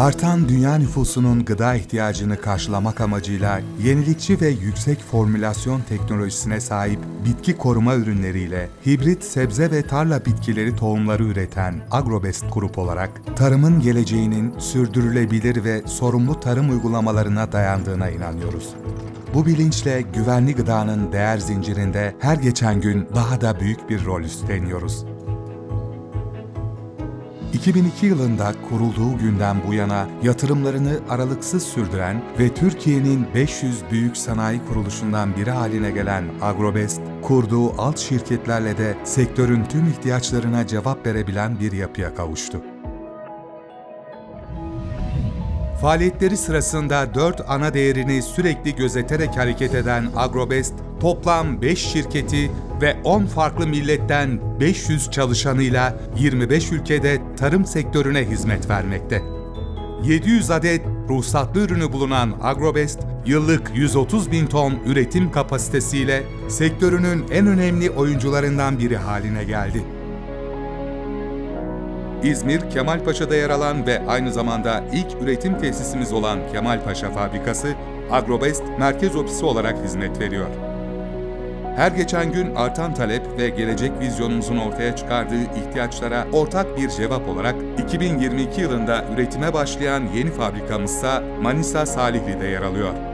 Artan dünya nüfusunun gıda ihtiyacını karşılamak amacıyla yenilikçi ve yüksek formülasyon teknolojisine sahip bitki koruma ürünleriyle hibrit sebze ve tarla bitkileri tohumları üreten Agrobest Grup olarak tarımın geleceğinin sürdürülebilir ve sorumlu tarım uygulamalarına dayandığına inanıyoruz. Bu bilinçle güvenli gıdanın değer zincirinde her geçen gün daha da büyük bir rol üstleniyoruz. 2002 yılında kurulduğu günden bu yana yatırımlarını aralıksız sürdüren ve Türkiye'nin 500 büyük sanayi kuruluşundan biri haline gelen Agrobest, kurduğu alt şirketlerle de sektörün tüm ihtiyaçlarına cevap verebilen bir yapıya kavuştu. Faaliyetleri sırasında 4 ana değerini sürekli gözeterek hareket eden Agrobest, toplam 5 şirketi ve 10 farklı milletten 500 çalışanıyla 25 ülkede tarım sektörüne hizmet vermekte. 700 adet ruhsatlı ürünü bulunan Agrobest, yıllık 130 bin ton üretim kapasitesiyle sektörünün en önemli oyuncularından biri haline geldi. İzmir, Kemalpaşa'da yer alan ve aynı zamanda ilk üretim tesisimiz olan Kemalpaşa Fabrikası, Agrobest merkez ofisi olarak hizmet veriyor. Her geçen gün artan talep ve gelecek vizyonumuzun ortaya çıkardığı ihtiyaçlara ortak bir cevap olarak 2022 yılında üretime başlayan yeni fabrikamızsa Manisa Salihli'de yer alıyor.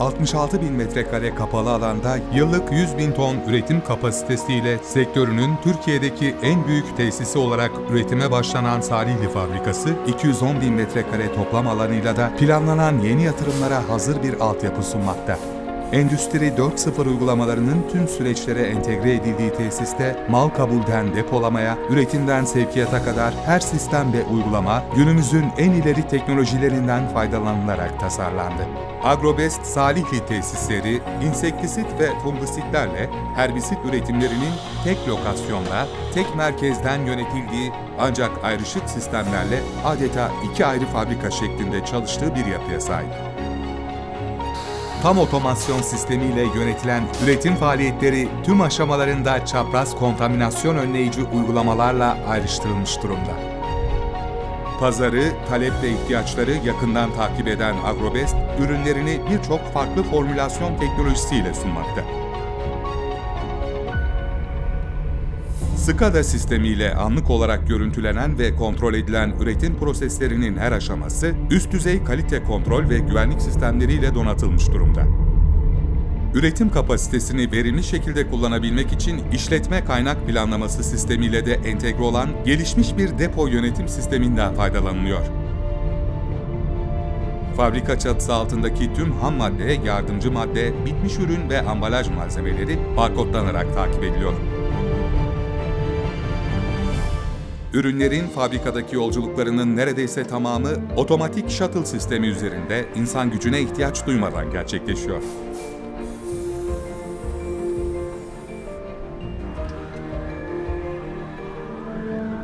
66 bin metrekare kapalı alanda yıllık 100 bin ton üretim kapasitesiyle sektörünün Türkiye'deki en büyük tesisi olarak üretime başlanan Salihli Fabrikası, 210 bin metrekare toplam alanıyla da planlanan yeni yatırımlara hazır bir altyapı sunmakta. Endüstri 4.0 uygulamalarının tüm süreçlere entegre edildiği tesiste mal kabulden depolamaya, üretimden sevkiyata kadar her sistem ve uygulama günümüzün en ileri teknolojilerinden faydalanılarak tasarlandı. Agrobest Salihli tesisleri insektisit ve fungisitlerle herbisit üretimlerinin tek lokasyonla, tek merkezden yönetildiği ancak ayrışık sistemlerle adeta iki ayrı fabrika şeklinde çalıştığı bir yapıya sahip tam otomasyon sistemiyle yönetilen üretim faaliyetleri tüm aşamalarında çapraz kontaminasyon önleyici uygulamalarla ayrıştırılmış durumda. Pazarı, talep ve ihtiyaçları yakından takip eden Agrobest, ürünlerini birçok farklı formülasyon teknolojisiyle sunmakta. SCADA sistemiyle anlık olarak görüntülenen ve kontrol edilen üretim proseslerinin her aşaması üst düzey kalite kontrol ve güvenlik sistemleriyle donatılmış durumda. Üretim kapasitesini verimli şekilde kullanabilmek için işletme kaynak planlaması sistemiyle de entegre olan gelişmiş bir depo yönetim sisteminden faydalanılıyor. Fabrika çatısı altındaki tüm ham madde, yardımcı madde, bitmiş ürün ve ambalaj malzemeleri barkodlanarak takip ediliyor. Ürünlerin fabrikadaki yolculuklarının neredeyse tamamı otomatik shuttle sistemi üzerinde insan gücüne ihtiyaç duymadan gerçekleşiyor.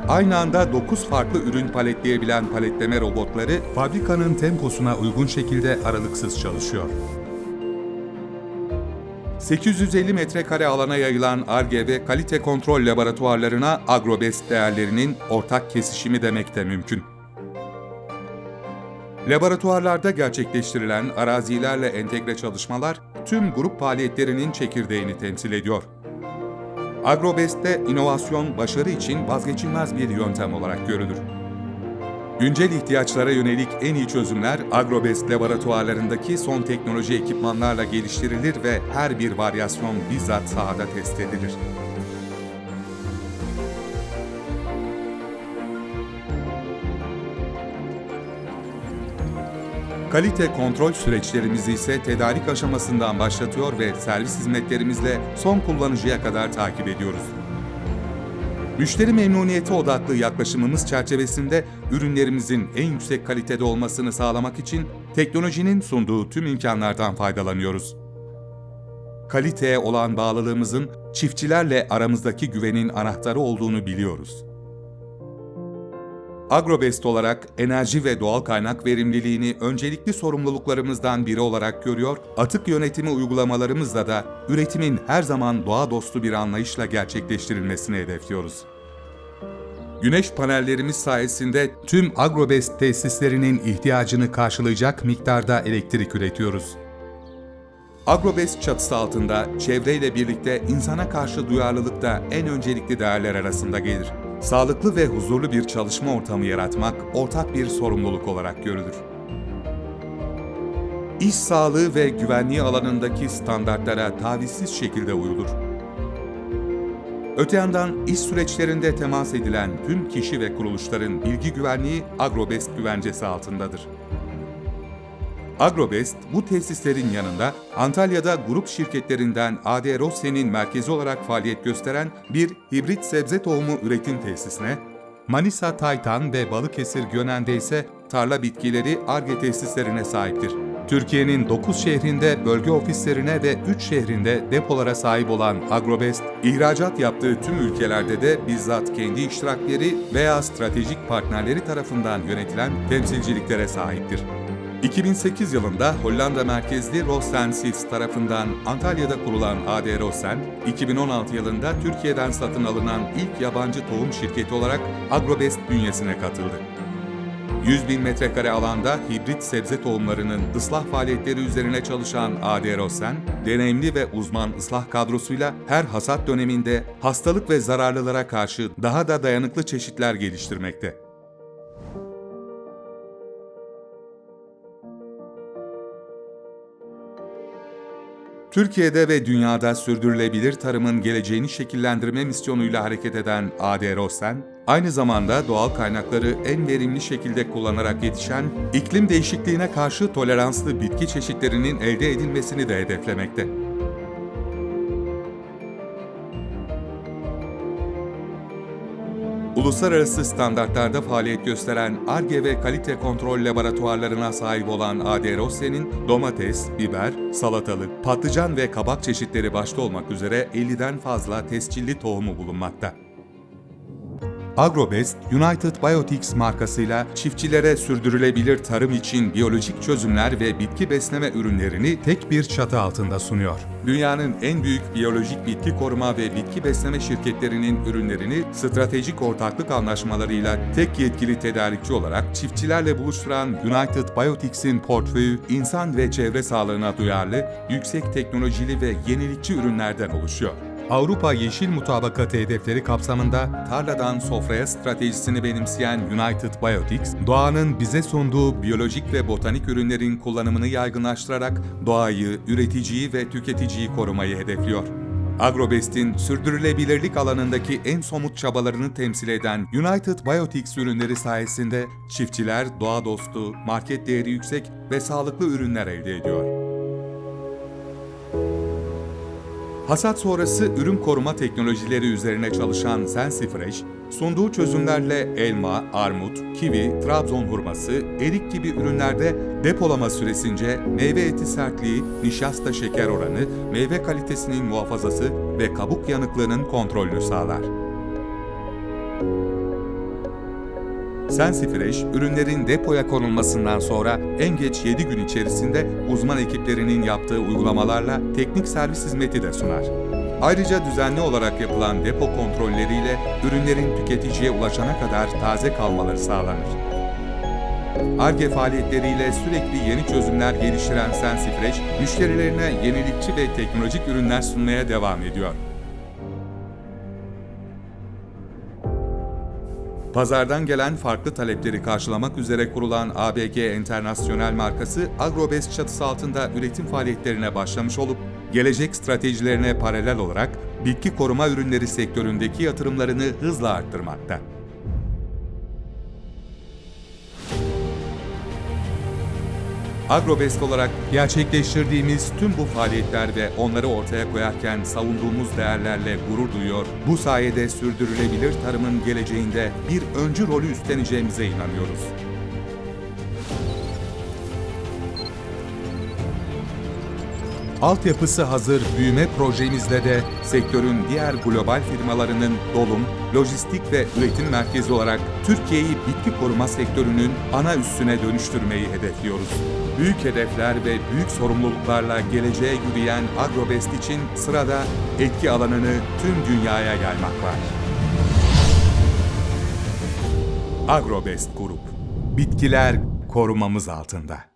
Aynı anda 9 farklı ürün paletleyebilen paletleme robotları fabrikanın temposuna uygun şekilde aralıksız çalışıyor. 850 metrekare alana yayılan ARGE ve kalite kontrol laboratuvarlarına agrobest değerlerinin ortak kesişimi demek de mümkün. Laboratuvarlarda gerçekleştirilen arazilerle entegre çalışmalar tüm grup faaliyetlerinin çekirdeğini temsil ediyor. Agrobest'te inovasyon başarı için vazgeçilmez bir yöntem olarak görülür. Güncel ihtiyaçlara yönelik en iyi çözümler Agrobest laboratuvarlarındaki son teknoloji ekipmanlarla geliştirilir ve her bir varyasyon bizzat sahada test edilir. Kalite kontrol süreçlerimizi ise tedarik aşamasından başlatıyor ve servis hizmetlerimizle son kullanıcıya kadar takip ediyoruz. Müşteri memnuniyeti odaklı yaklaşımımız çerçevesinde ürünlerimizin en yüksek kalitede olmasını sağlamak için teknolojinin sunduğu tüm imkanlardan faydalanıyoruz. Kaliteye olan bağlılığımızın çiftçilerle aramızdaki güvenin anahtarı olduğunu biliyoruz. Agrobest olarak enerji ve doğal kaynak verimliliğini öncelikli sorumluluklarımızdan biri olarak görüyor, atık yönetimi uygulamalarımızla da üretimin her zaman doğa dostu bir anlayışla gerçekleştirilmesini hedefliyoruz. Güneş panellerimiz sayesinde tüm Agrobest tesislerinin ihtiyacını karşılayacak miktarda elektrik üretiyoruz. Agrobest çatısı altında çevreyle birlikte insana karşı duyarlılık da en öncelikli değerler arasında gelir. Sağlıklı ve huzurlu bir çalışma ortamı yaratmak ortak bir sorumluluk olarak görülür. İş sağlığı ve güvenliği alanındaki standartlara tavizsiz şekilde uyulur. Öte yandan iş süreçlerinde temas edilen tüm kişi ve kuruluşların bilgi güvenliği Agrobest güvencesi altındadır. Agrobest, bu tesislerin yanında Antalya'da grup şirketlerinden AD Rosse'nin merkezi olarak faaliyet gösteren bir hibrit sebze tohumu üretim tesisine, Manisa Taytan ve Balıkesir Gönen'de ise tarla bitkileri ARGE tesislerine sahiptir. Türkiye'nin 9 şehrinde bölge ofislerine ve 3 şehrinde depolara sahip olan Agrobest, ihracat yaptığı tüm ülkelerde de bizzat kendi iştirakleri veya stratejik partnerleri tarafından yönetilen temsilciliklere sahiptir. 2008 yılında Hollanda merkezli Rosensis tarafından Antalya'da kurulan AD Rosen, 2016 yılında Türkiye'den satın alınan ilk yabancı tohum şirketi olarak Agrobest bünyesine katıldı. 100 bin metrekare alanda hibrit sebze tohumlarının ıslah faaliyetleri üzerine çalışan AD Rosen, deneyimli ve uzman ıslah kadrosuyla her hasat döneminde hastalık ve zararlılara karşı daha da dayanıklı çeşitler geliştirmekte. Türkiye'de ve dünyada sürdürülebilir tarımın geleceğini şekillendirme misyonuyla hareket eden AD Rosen, aynı zamanda doğal kaynakları en verimli şekilde kullanarak yetişen, iklim değişikliğine karşı toleranslı bitki çeşitlerinin elde edilmesini de hedeflemekte. Uluslararası standartlarda faaliyet gösteren ARGE ve kalite kontrol laboratuvarlarına sahip olan AD Rosse'nin domates, biber, salatalık, patlıcan ve kabak çeşitleri başta olmak üzere 50'den fazla tescilli tohumu bulunmakta. Agrobest, United Biotics markasıyla çiftçilere sürdürülebilir tarım için biyolojik çözümler ve bitki besleme ürünlerini tek bir çatı altında sunuyor. Dünyanın en büyük biyolojik bitki koruma ve bitki besleme şirketlerinin ürünlerini stratejik ortaklık anlaşmalarıyla tek yetkili tedarikçi olarak çiftçilerle buluşturan United Biotics'in portföyü insan ve çevre sağlığına duyarlı, yüksek teknolojili ve yenilikçi ürünlerden oluşuyor. Avrupa Yeşil Mutabakatı hedefleri kapsamında tarladan sofraya stratejisini benimseyen United Biotics, doğanın bize sunduğu biyolojik ve botanik ürünlerin kullanımını yaygınlaştırarak doğayı, üreticiyi ve tüketiciyi korumayı hedefliyor. Agrobest'in sürdürülebilirlik alanındaki en somut çabalarını temsil eden United Biotics ürünleri sayesinde çiftçiler doğa dostu, market değeri yüksek ve sağlıklı ürünler elde ediyor. Hasat sonrası ürün koruma teknolojileri üzerine çalışan SensiFresh, sunduğu çözümlerle elma, armut, kivi, Trabzon hurması, erik gibi ürünlerde depolama süresince meyve eti sertliği, nişasta şeker oranı, meyve kalitesinin muhafazası ve kabuk yanıklığının kontrolünü sağlar. SensiFresh, ürünlerin depoya konulmasından sonra en geç 7 gün içerisinde uzman ekiplerinin yaptığı uygulamalarla teknik servis hizmeti de sunar. Ayrıca düzenli olarak yapılan depo kontrolleriyle ürünlerin tüketiciye ulaşana kadar taze kalmaları sağlanır. ARGE faaliyetleriyle sürekli yeni çözümler geliştiren SensiFresh, müşterilerine yenilikçi ve teknolojik ürünler sunmaya devam ediyor. Pazardan gelen farklı talepleri karşılamak üzere kurulan ABG Enternasyonel markası Agrobest çatısı altında üretim faaliyetlerine başlamış olup, gelecek stratejilerine paralel olarak bitki koruma ürünleri sektöründeki yatırımlarını hızla arttırmakta. Agrobest olarak gerçekleştirdiğimiz tüm bu faaliyetler ve onları ortaya koyarken savunduğumuz değerlerle gurur duyuyor, bu sayede sürdürülebilir tarımın geleceğinde bir öncü rolü üstleneceğimize inanıyoruz. Altyapısı hazır büyüme projemizde de sektörün diğer global firmalarının dolum, lojistik ve üretim merkezi olarak Türkiye'yi bitki koruma sektörünün ana üssüne dönüştürmeyi hedefliyoruz. Büyük hedefler ve büyük sorumluluklarla geleceğe yürüyen Agrobest için sırada etki alanını tüm dünyaya yaymak var. Agrobest Grup. Bitkiler korumamız altında.